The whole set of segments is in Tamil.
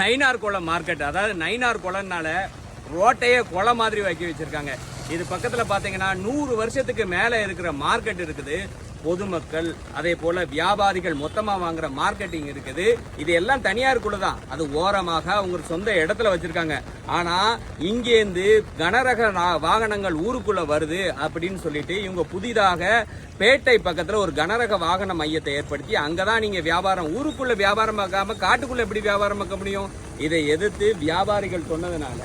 நைனார் குளம் மார்க்கெட் அதாவது நைனார் குளம்னால ரோட்டையே குளம் மாதிரி வைக்க வச்சிருக்காங்க. இது பக்கத்தில் பார்த்தீங்கன்னா நூறு வருஷத்துக்கு மேலே இருக்கிற மார்க்கெட் இருக்குது. பொதுமக்கள் அதே போல வியாபாரிகள் மொத்தமா வாங்குற மார்க்கெட்டிங் இருக்குது. இது எல்லாம் தனியாருக்குள்ள தான். அது ஓரமாக அவங்க சொந்த இடத்துல வச்சிருக்காங்க. ஆனா இங்கேருந்து கனரக வாகனங்கள் ஊருக்குள்ள வருது அப்படின்னு சொல்லிட்டு இவங்க புதிதாக பேட்டை பக்கத்துல ஒரு கனரக வாகன மையத்தை ஏற்படுத்தி அங்கதான் நீங்க வியாபாரம் ஊருக்குள்ள வியாபாரம் பார்க்காம காட்டுக்குள்ள எப்படி வியாபாரம் பார்க்க முடியும்? இதை எதிர்த்து வியாபாரிகள் சொன்னதுனால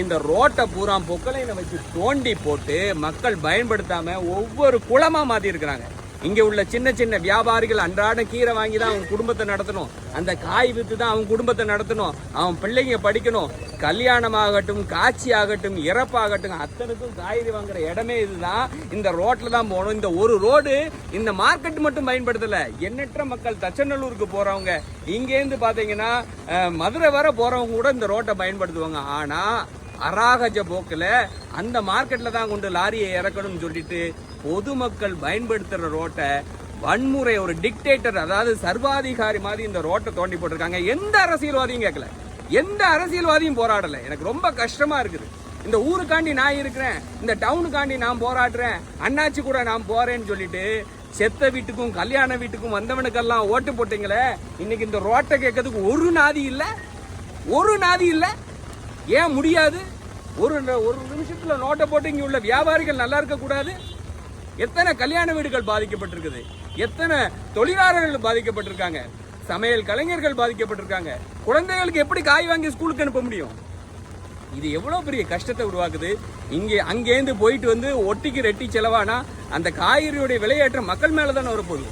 இந்த ரோட்டை பூரா பொக்கலைனை வச்சு தோண்டி போட்டு மக்கள் பயன்படுத்தாம ஒவ்வொரு குளமா மாத்தி இருக்கிறாங்க இங்க உள்ள சின்ன சின்ன வியாபாரிகள் அன்றாடம் கீரை வாங்கி தான் அவங்க குடும்பத்தை நடத்தணும். அந்த காய் வித்து தான் அவங்க குடும்பத்தை நடத்தணும். அவன் பிள்ளைங்க படிக்கணும். கல்யாணம் ஆகட்டும் காட்சி ஆகட்டும் இறப்பாகட்டும் அத்தனைக்கும் காய்கறி வாங்குற இடமே இதுதான். இந்த ரோட்ல தான் போகணும். இந்த ஒரு ரோடு இந்த மார்க்கெட் மட்டும் பயன்படுத்தல. எண்ணற்ற மக்கள் தச்சநல்லூருக்கு போறவங்க இங்கேருந்து பாத்தீங்கன்னா மதுரை வர போறவங்க கூட இந்த ரோட்டை பயன்படுத்துவாங்க. ஆனா அராகஜ போக்கில் அந்த மார்க்கெட்டில் தான் கொண்டு லாரியை இறக்கணும்னு சொல்லிட்டு பொதுமக்கள் பயன்படுத்துகிற ரோட்டை வன்முறை ஒரு டிக்டேட்டர் அதாவது சர்வாதிகாரி மாதிரி இந்த ரோட்டை தோண்டி போட்டிருக்காங்க. எந்த அரசியல்வாதியும் கேட்கல. எந்த அரசியல்வாதியும் போராடலை. எனக்கு ரொம்ப கஷ்டமாக இருக்குது. இந்த ஊருக்காண்டி நான் இருக்கிறேன். இந்த டவுனுக்காண்டி நான் போராடுறேன். அண்ணாச்சி கூட நான் போறேன்னு சொல்லிட்டு செத்த வீட்டுக்கும் கல்யாண வீட்டுக்கும் வந்தவனுக்கெல்லாம் ஓட்டு போட்டீங்களே. இன்னைக்கு இந்த ரோட்டை கேட்கறதுக்கு ஒரு நாதி இல்லை? ஒரு நாதி இல்லை? ஏன் முடியாது? ஒரு ஒரு நிமிஷத்தில் நோட்டை போட்டு இங்கே உள்ள வியாபாரிகள் நல்லா இருக்கக்கூடாது எத்தனை கல்யாண வீடுகள் பாதிக்கப்பட்டிருக்குது? எத்தனை தொழிலாளர்கள் பாதிக்கப்பட்டிருக்காங்க? சமையல் கலைஞர்கள் பாதிக்கப்பட்டிருக்காங்க. குழந்தைகளுக்கு எப்படி காய் வாங்கி ஸ்கூலுக்கு அனுப்ப முடியும்? இது எவ்வளோ பெரிய கஷ்டத்தை உருவாக்குது. இங்கே அங்கேருந்து போயிட்டு வந்து ஒட்டிக்கு ரெட்டி செலவானா அந்த காய்கறியுடைய விலையேற்றம் மக்கள் மேலே தானே வரப்போகுது.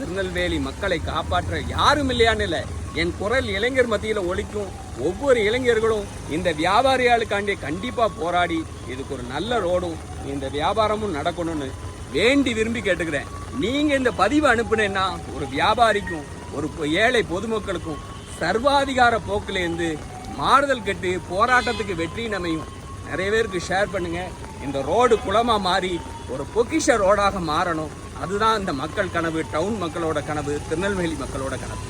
திருநெல்வேலி மக்களை காப்பாற்ற யாரும் இல்லையான்னு இல்லை. என் குரல் இளைஞர் மத்தியில் ஒழிக்கும் ஒவ்வொரு இளைஞர்களும் இந்த வியாபாரியாளுக்காண்டி கண்டிப்பாக போராடி இதுக்கு ஒரு நல்ல ரோடும் இந்த வியாபாரமும் நடக்கணும்னு வேண்டி விரும்பி கேட்டுக்கிறேன். நீங்கள் இந்த பதிவு அனுப்புனேன்னா ஒரு வியாபாரிக்கும் ஒரு ஏழை பொதுமக்களுக்கும் சர்வாதிகார போக்கிலேருந்து மாறுதல் கட்டு போராட்டத்துக்கு வெற்றி நமையும். நிறைய பேருக்கு ஷேர் பண்ணுங்கள் இந்த ரோடு குளமாக மாறி ஒரு பொக்கிஷ ரோடாக மாறணும். அதுதான் இந்த மக்கள் கனவு டவுன் மக்களோட கனவு திருநெல்வேலி மக்களோட கனவு.